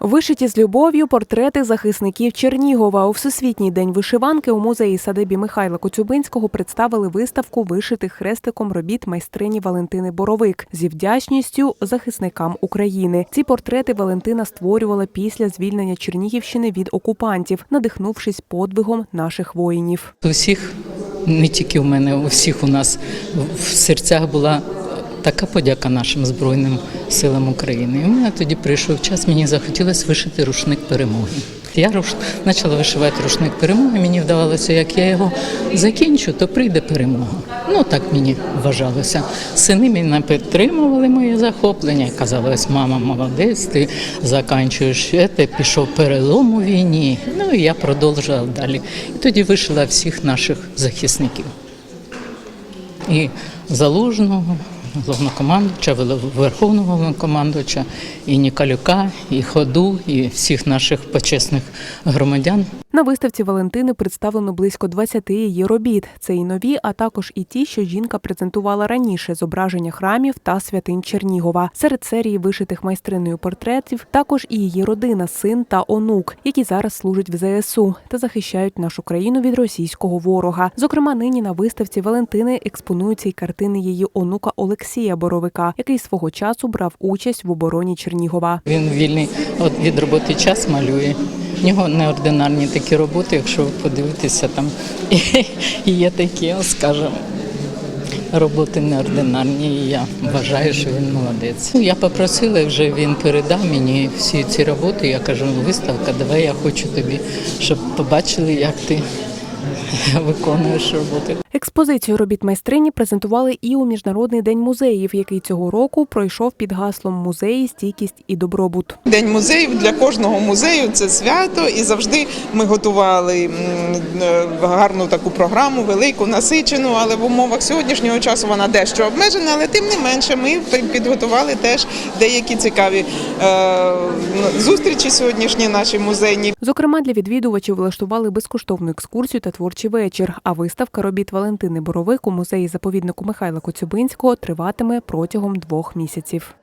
Вишиті з любов'ю портрети захисників Чернігова. У Всесвітній день вишиванки у музеї садибі Михайла Коцюбинського представили виставку вишитих хрестиком робіт майстрині Валентини Боровик зі вдячністю захисникам України. Ці портрети Валентина створювала після звільнення Чернігівщини від окупантів, надихнувшись подвигом наших воїнів. У всіх, не тільки у мене, у всіх у нас в серцях була така подяка нашим Збройним силам України. І у мене тоді прийшов час, мені захотілося вишити рушник перемоги. Я руш... почала вишивати рушник перемоги, мені вдавалося, як я його закінчу, то прийде перемога. Ну так мені вважалося. Сини мене підтримували моє захоплення і казали, ось мама молодець, ти закінчуєш це, пішов перелом у війні. Ну і я продовжувала далі. І тоді вишила всіх наших захисників. І залужного, головнокомандувача, верховного головнокомандувача, і Нікалюка, і ходу, і всіх наших почесних громадян. На виставці Валентини представлено близько 20 її робіт. Це і нові, а також і ті, що жінка презентувала раніше зображення храмів та святинь Чернігова. Серед серії вишитих майстриною портретів також і її родина, син та онук, які зараз служать в ЗСУ та захищають нашу країну від російського ворога. Зокрема, нині на виставці Валентини експонуються й картини її онука Олексія Боровика, який свого часу брав участь в обороні Чернігова. Він вільний від роботи час малює. В нього неординарні такі роботи, якщо ви подивитеся, там і є такі, скажімо, роботи неординарні. І я вважаю, що він молодець. Ну, Я попросила, вже він передав мені всі ці роботи. Я кажу, виставка, давай я хочу тобі, щоб побачили, як ти виконуєш роботи. Експозицію робіт майстрині презентували і у Міжнародний день музеїв, який цього року пройшов під гаслом музеї, стійкість і добробут. День музеїв для кожного музею це свято, і завжди ми готували е, гарну таку програму, велику, насичену, але в умовах сьогоднішнього часу вона дещо обмежена. Але тим не менше, ми підготували теж деякі цікаві е, зустрічі сьогоднішні наші музейні. Зокрема, для відвідувачів влаштували безкоштовну екскурсію та творчий вечір. А виставка робіт Валентини Боровик у музеї заповіднику Михайла Коцюбинського триватиме протягом двох місяців.